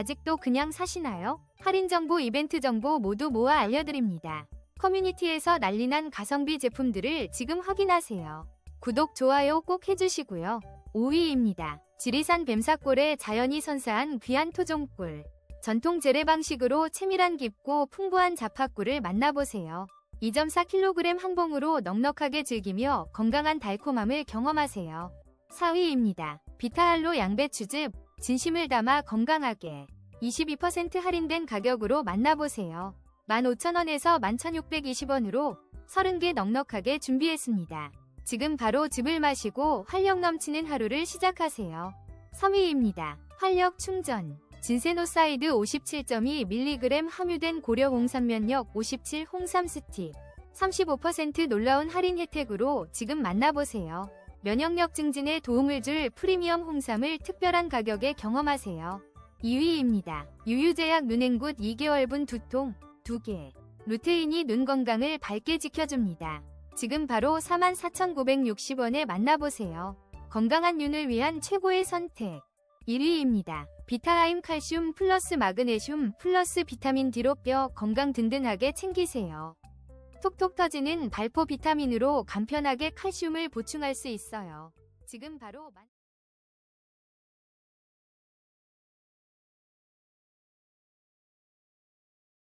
아직도 그냥 사시나요? 할인 정보, 이벤트 정보 모두 모아 알려드립니다. 커뮤니티에서 난리난 가성비 제품들을 지금 확인하세요. 구독, 좋아요 꼭 해주시고요. 5위입니다. 지리산 뱀사골에 자연이 선사한 귀한 토종꿀. 전통 재래 방식으로 채밀한 깊고 풍부한 자파꿀을 만나보세요. 2.4kg 한 봉으로 넉넉하게 즐기며 건강한 달콤함을 경험하세요. 4위입니다. 비타알로 양배추즙, 진심을 담아 건강하게. 22% 할인된 가격으로 만나보세요. 15,000원에서 11,620원으로 30개 넉넉하게 준비했습니다. 지금 바로 즙을 마시고 활력 넘치는 하루를 시작하세요. 3위입니다. 활력 충전. 진세노사이드 57.2mg 함유된 고려 홍삼면역 57 홍삼 스틱. 35% 놀라운 할인 혜택으로 지금 만나보세요. 면역력 증진에 도움을 줄 프리미엄 홍삼을 특별한 가격에 경험하세요. 2위입니다. 유유제약 눈행굿 2개월분 두통 2개. 루테인이 눈 건강을 밝게 지켜줍니다. 지금 바로 44,960원에 만나보세요. 건강한 눈을 위한 최고의 선택. 1위입니다. 비타하임 칼슘 플러스 마그네슘 플러스 비타민 D로 뼈 건강 든든하게 챙기세요. 톡톡 터지는 발포 비타민으로 간편하게 칼슘을 보충할 수 있어요. 지금 바로 만...